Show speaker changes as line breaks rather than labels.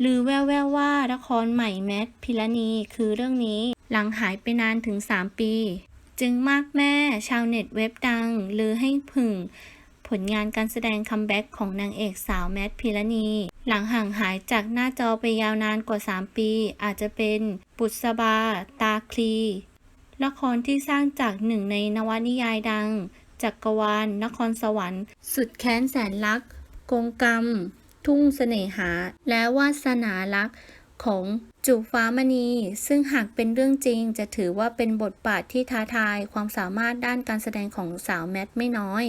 หรือแววแววๆว่าละครใหม่แมทพิรณีคือเรื่องนี้หลังหายไปนานถึง 3 ปี จึงมากแม่ชาวเน็ตเว็บดังลือให้ผึ่ง ผลงานการแสดงคัมแบ็กของนางเอกสาวแมทพิรณี หลังห่างหายจากหน้าจอไปยาวนานกว่า 3 ปี อาจจะเป็นบุษบา ตาคลี ละครที่สร้างจากหนึ่งในนวนิยายดังจักรวาลนครสวรรค์ สุดแค้นแสนรัก กงกรรม ทุ่งเสน่หา และวาสนาลักษ์ของจุฟ้ามณี ซึ่งหากเป็นเรื่องจริงจะถือว่าเป็นบทบาทที่ท้าทายความสามารถด้านการแสดงของสาวแมทไม่น้อย